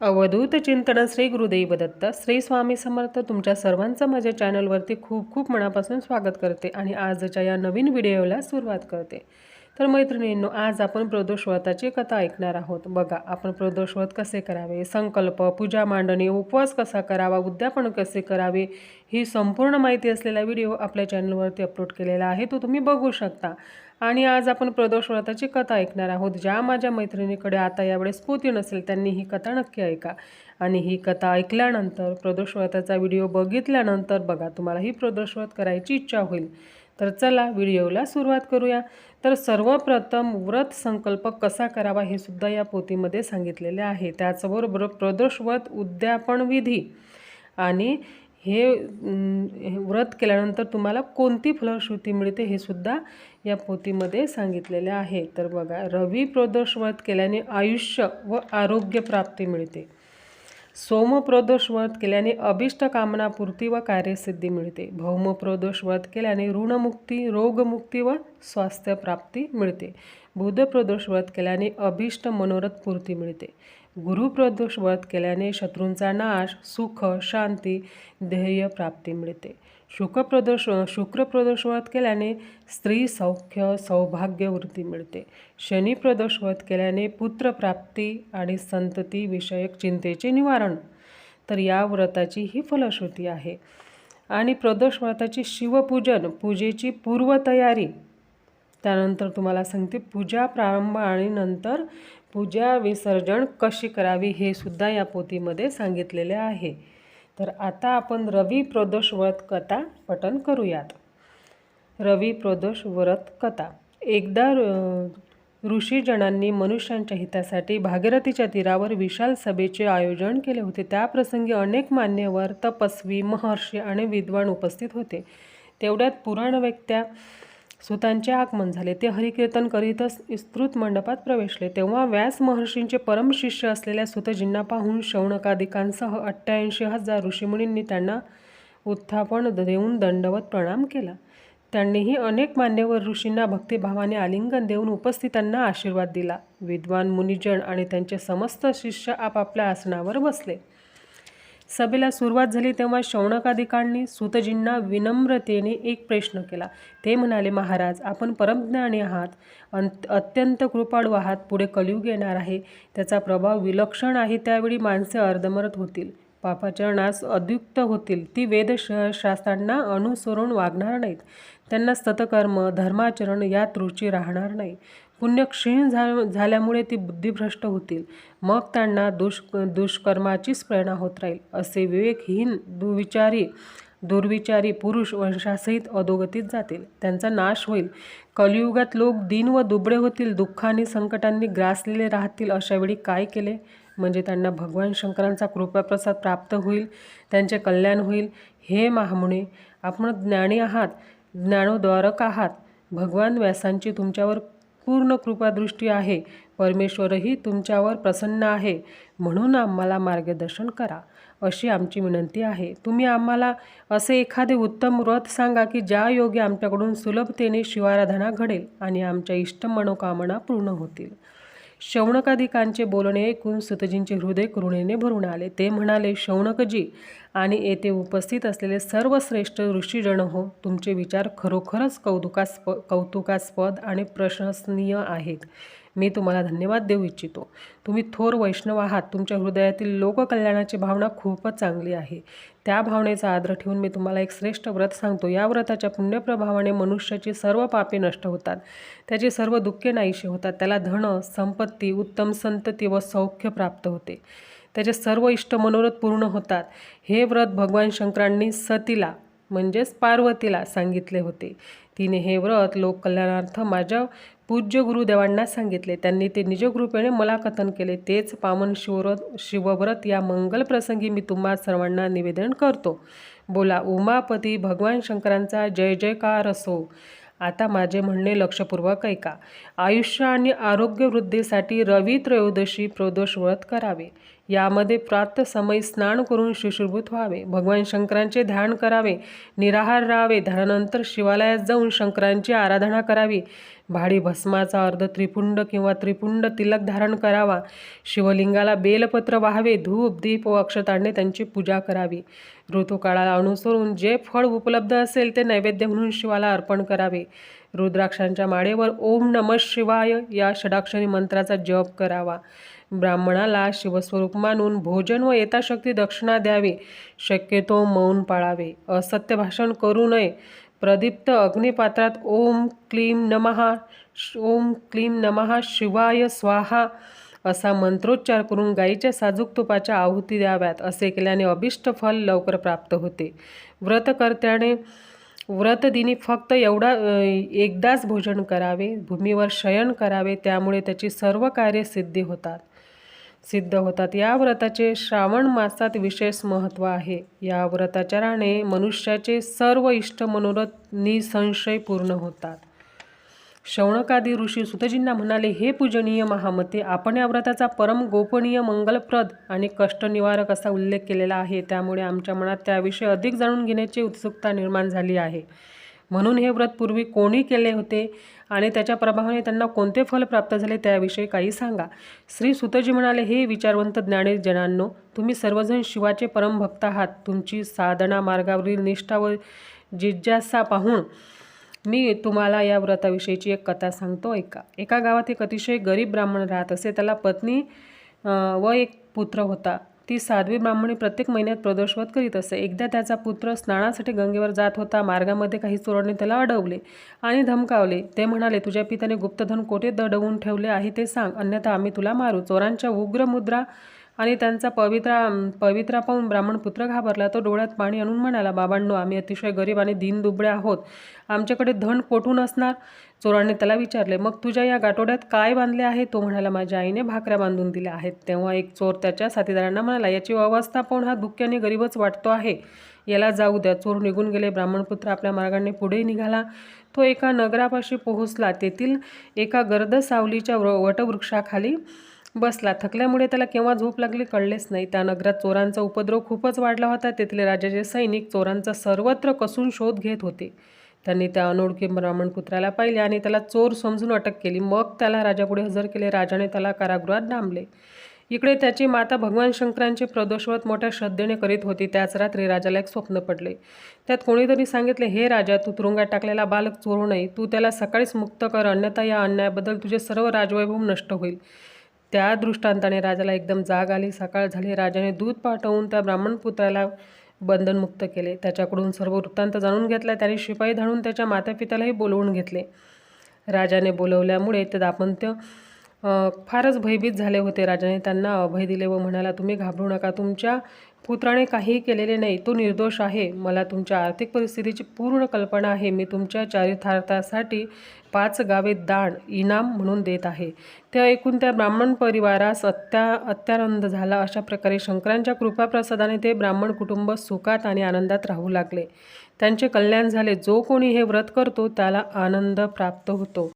अवधूत चिंतन श्री गुरुदेव दत्त श्री स्वामी समर्थ तुमच्या सर्वांचं माझ्या चॅनलवरती खूप खूप मनापासून स्वागत करते आणि आजच्या या नवीन व्हिडिओला सुरुवात करते. तर मैत्रिणींनो आज आपण प्रदोषव्रताची कथा ऐकणार आहोत. बघा आपण प्रदोषव्रत कसे करावे संकल्प पूजा मांडणी उपवास कसा करावा उद्यापन कसे करावे ही संपूर्ण माहिती असलेला व्हिडिओ आपल्या चॅनलवरती अपलोड केलेला आहे तो तुम्ही बघू शकता. आणि आज आपण प्रदोष व्रताची कथा ऐकणार आहोत. ज्या माझ्या मैत्रिणीकडे आता यावेळेस पोती नसेल त्यांनी ही कथा नक्की ऐका. आणि ही कथा ऐकल्यानंतर प्रदोष व्रताचा व्हिडिओ बघितल्यानंतर बघा तुम्हाला ही प्रदोष व्रत करायची इच्छा होईल. तर चला व्हिडिओला सुरुवात करूया. तर सर्वप्रथम व्रत संकल्प कसा करावा हे सुद्धा या पोथीमध्ये सांगितलेले आहे. त्याचबरोबर प्रदोष व्रत उद्यापन विधी आणि हे व्रत केल्यानंतर तुम्हाला कोणती फलश्रुती मिळते हे सुद्धा या पोथीमध्ये सांगितलेले आहे. तर बघा रवी प्रदोष व्रत केल्याने आयुष्य व आरोग्य प्राप्ती मिळते. सोम प्रदोष व्रत केल्याने अभिष्ट कामनापूर्ती व कार्यसिद्धी मिळते. भौम प्रदोष व्रत केल्याने ऋणमुक्ती रोगमुक्ती व स्वास्थ्य प्राप्ती मिळते. बुध प्रदोष व्रत केल्याने अभिष्ट मनोरथ पूर्ती मिळते. गुरुप्रदोष व्रत केल्याने शत्रूंचा नाश सुख शांती ध्येय प्राप्ती मिळते. शुक्रप्रदोष शुक्रप्रदोष व्रत केल्याने स्त्री सौख्य सौभाग्य वृत्ती मिळते. शनी प्रदोष व्रत केल्याने पुत्रप्राप्ती आणि संतती विषयक चिंतेचे निवारण. तर या व्रताची ही फलश्रुती आहे. आणि प्रदोष व्रताची शिवपूजन पूजेची पूर्वतयारी. त्यानंतर तुम्हाला सांगते पूजा प्रारंभ आणि नंतर पूजा विसर्जन कशी करावी हे सुद्धा या पोथीमध्ये सांगितलेले आहे. तर आता आपण रवी प्रदोष व्रत कथा पठन करूयात. रवी प्रदोष व्रत कथा. एकदा अ, ऋषीजनांनी मनुष्यांच्या हितासाठी भागीरथीच्या तीरावर विशाल सभेचे आयोजन केले होते. त्याप्रसंगी अनेक मान्यवर तपस्वी महर्षी आणि विद्वान उपस्थित होते. तेवढ्यात पुराणवेक्त्या व्यक्त्या सुतांचे आगमन झाले. ते हरिकीर्तन करीतच विस्तृत मंडपात प्रवेशले. तेव्हा व्यास महर्षींचे परम शिष्य असलेल्या सुतजींना पाहून शौनकादिकांसह अठ्ठ्याऐंशी हजार ऋषीमुनींनी त्यांना उत्थापन देऊन दंडवत प्रणाम केला. त्यांनीही अनेक मान्यवर ऋषींना भक्तिभावाने आलिंगन देऊन उपस्थितांना आशीर्वाद दिला. विद्वान मुनिजन आणि त्यांचे समस्त शिष्य आपापल्या आसनावर बसले. सभेला सुरुवात झाली तेव्हा शौनकाधिकांनी सुतजींना विनम्रतेने एक प्रश्न केला. ते म्हणाले महाराज आपण परमज्ञानी आहात अंत अत्यंत कृपाळू आहात पुढे कलियुग येणार आहे त्याचा प्रभाव विलक्षण आहे त्यावेळी माणसे अर्धमरत होतील पापाचरणास अद्युक्त होतील ती वेद श- शास्त्रांना अनुसरून वागणार नाहीत त्यांना सतकर्म धर्माचरण यात रुची राहणार नाही पुण्य क्षीण झा झाल्यामुळे ती बुद्धिभ्रष्ट होतील. मग त्यांना दुष् दुष्कर्माचीच प्रेरणा होत राहील असे विवेकहीन दुविचारी दुर्विचारी पुरुष वंशासहित अधोगतीत जातील. त्यांचा नाश होईल. कलियुगात लोक दीन व दुबळे होतील. दुःखाने संकटांनी ग्रासलेले राहतील अशावेळी काय केले? म्हणजे त्यांना भगवान शंकरांचा कृपाप्रसाद प्राप्त होईल त्यांचे कल्याण होईल. हे महामुने आपण ज्ञानी आहात ज्ञानोद्वारक आहात. भगवान व्यासांची तुमच्यावर पूर्ण कृपादृष्टी आहे. परमेश्वरही तुमच्यावर प्रसन्न आहे. म्हणून आम्हाला मार्गदर्शन करा. अशी आमची विनंती आहे. तुम्ही आम्हाला असे एखादे उत्तम व्रत सांगा की ज्या योगे आमच्याकडून सुलभतेने शिवाराधना घडेल आणि आमच्या इष्ट मनोकामना पूर्ण होतील. शौनकाधिकांचे बोलणे ऐकून सुतजींचे हृदय करुणेने भरून आले. ते म्हणाले शौनकजी आणि येथे उपस्थित असलेले सर्वश्रेष्ठ ऋषीजण हो तुमचे विचार खरोखरच कौतुकास्प कौतुकास्पद आणि प्रशंसनीय आहेत. मी तुम्हाला धन्यवाद देऊ इच्छितो. तुम्ही थोर वैष्णव आहात. तुमच्या हृदयातील लोककल्याणाची भावना खूपच चांगली आहे. त्या भावनेचा आदर ठेवून मी तुम्हाला एक श्रेष्ठ व्रत सांगतो. या व्रताच्या पुण्यप्रभावाने मनुष्याची सर्व पापे नष्ट होतात. त्याची सर्व दुःखे नाहीशी होतात. त्याला धन संपत्ती उत्तम संतती व सौख्य प्राप्त होते. त्याचे सर्व इष्ट मनोरथ पूर्ण होतात. हे व्रत भगवान शंकरांनी सतीला म्हणजेच पार्वतीला सांगितले होते. तिने हे व्रत लोककल्याणार्थ माझ्या पूज्य गुरुदेवांना सांगितले. त्यांनी ते निजकृपेने मला कथन केले. तेच पावन शिवव्रत शिवव्रत या मंगल प्रसंगी मी तुम्हा सर्वांना निवेदन करतो. बोला उमापती भगवान शंकरांचा जय जयकार असो. आता माझे म्हणणे लक्षपूर्वक ऐका. आयुष्य आणि आरोग्य वृद्धीसाठी रवी त्रयोदशी प्रदोष व्रत करावे. यामध्ये प्रात समय स्नान करून शिशुभूत व्हावे. भगवान शंकरांचे ध्यान करावे. निराहार राहावे. ध्यानानंतर शिवालयात जाऊन शंकरांची आराधना करावी. भाडी भस्माचा अर्ध त्रिपुंड किंवा त्रिपुंड तिलक धारण करावा. शिवलिंगाला बेलपत्र वाहावे धूप दीप व अक्षताडणे त्यांची पूजा करावी. ऋतुकाळाला अनुसरून जे फळ उपलब्ध असेल ते नैवेद्य म्हणून शिवाला अर्पण करावे. रुद्राक्षांच्या माळेवर ओम नम शिवाय या षडाक्षरी मंत्राचा जप करावा. ब्राह्मणाला शिवस्वरूप मानून भोजन व येताशक्ती दक्षिणा द्यावी. शक्यतो मौन पाळावे. असत्य भाषण करू नये. प्रदीप्त अग्निपात्रात ओम क्लीम नमहा ओम क्लीम नमहा शिवाय स्वाहा असा मंत्रोच्चार करून गाईच्या साजूक तुपाच्या आहुती द्याव्यात असे केल्याने अभिष्ट फल लवकर प्राप्त होते. व्रतकर्त्याने व्रतदिनी फक्त एवढा एकदाच भोजन करावे भूमीवर शयन करावे त्यामुळे त्याची सर्व कार्य सिद्धी होतात. सिद्ध होतात. या व्रताचे श्रावण मासात विशेष महत्त्व आहे. या व्रताचाराने मनुष्याचे सर्व इष्ट मनोरथ निसंशय पूर्ण होतात. शौनकादी ऋषी सुतजींना म्हणाले हे पूजनीय महामते आपण या व्रताचा परम गोपनीय मंगलप्रद आणि कष्टनिवारक असा उल्लेख केलेला आहे. त्यामुळे आमच्या मनात त्याविषयी अधिक जाणून घेण्याची उत्सुकता निर्माण झाली आहे. म्हणून हे व्रत पूर्वी कोणी केले होते आणि त्याच्या प्रभावाने त्यांना कोणते फल प्राप्त झाले त्याविषयी काही सांगा. श्री सुतजी म्हणाले हे विचारवंत ज्ञानी जनांनो तुम्ही सर्वजण शिवाचे परमभक्त आहात. तुमची साधना मार्गावरील निष्ठा व जिज्ञासा पाहून मी तुम्हाला या व्रताविषयीची एक कथा सांगतो. ऐका एका गावात एक अतिशय गरीब ब्राह्मण राहत असे. त्याला पत्नी व एक पुत्र होता. ती साध्वी ब्राह्मणी प्रत्येक महिन्यात प्रदोषवत करीत असे. एकदा त्याचा पुत्र स्नानासाठी गंगेवर जात होता मार्गामध्ये काही चोरांनी त्याला अडवले आणि धमकावले. ते म्हणाले तुझ्या पित्याने गुप्तधन कोठे दडवून ठेवले आहे ते सांग अन्यथा आम्ही तुला मारू. चोरांच्या उग्र मुद्रा आणि त्यांचा पवित्रा पवित्रा पाहून ब्राह्मण पुत्र घाबरला. तो डोळ्यात पाणी आणून म्हणाला बाबांनो आम्ही अतिशय गरीब आणि दीनदुबळे आहोत. आमच्याकडे धन कोठून असणार? चोरांनी त्याला विचारले मग तुझ्या या गाठोड्यात काय बांधले आहे? तो म्हणाला माझ्या आईने भाकऱ्या बांधून दिल्या आहेत. तेव्हा एक चोर त्याच्या साथीदारांना म्हणाला याची अवस्था पाहून हा दुःख्याने गरीबच वाटतो आहे. याला जाऊ द्या. चोर निघून गेले. ब्राह्मणपुत्र आपल्या मार्गाने पुढे निघाला. तो एका नगरापाशी पोहोचला. तेथील एका गर्द सावलीच्या व- वटवृक्षाखाली बसला. थकल्यामुळे त्याला केव्हा झोप लागली कळलेच नाही. त्या नगरात चोरांचा उपद्रव खूपच वाढला होता. तेथील राजाचे सैनिक चोरांचा सर्वत्र कसून शोध घेत होते. त्यांनी त्या अनोळखी ब्राह्मण पुत्राला पाहिले आणि त्याला चोर समजून अटक केली. मग त्याला राजापुढे हजर केले. राजाने त्याला कारागृहात डांबले. इकडे त्याची माता भगवान शंकरांचे प्रदोषवत मोठ्या श्रद्धेने करीत होती. त्याच रात्री राजाला एक स्वप्न पडले. त्यात कोणीतरी सांगितले हे राजा तू तुरुंगात टाकलेला बालक चोरू नये. तू त्याला सकाळीच मुक्त कर. अन्यथा या अन्यायाबद्दल तुझे सर्व राजवैभव नष्ट होईल. त्या दृष्टांताने राजाला एकदम जाग आली. सकाळ झाली. राजाने दूध पाठवून त्या ब्राह्मण पुत्राला बंधनमुक्त केले. त्याच्याकडून सर्व वृत्तांत जाणून घेतला त्याने शिपाई धाडून त्याच्या मातापित्यालाही बोलवून घेतले. राजाने बोलवल्यामुळे ते दाम्पत्य फारच भयभीत झाले होते. राजाने त्यांना अभय दिले व म्हणाला तुम्ही घाबरू नका. तुमच्या पुत्राने काहीही केलेले नाही तो निर्दोष आहे. मला तुमच्या आर्थिक परिस्थितीची पूर्ण कल्पना आहे. मी तुमच्या चारितार्थासाठी पाच गावे दान इनाम म्हणून देत आहे. ते ऐकून त्या ब्राह्मण परिवारास अत्या अत्यानंद झाला. अशा प्रकारे शंकरांच्या कृपाप्रसादाने ते ब्राह्मण कुटुंब सुखात आणि आनंदात राहू लागले. त्यांचे कल्याण झाले. जो कोणी हे व्रत करतो त्याला आनंद प्राप्त होतो.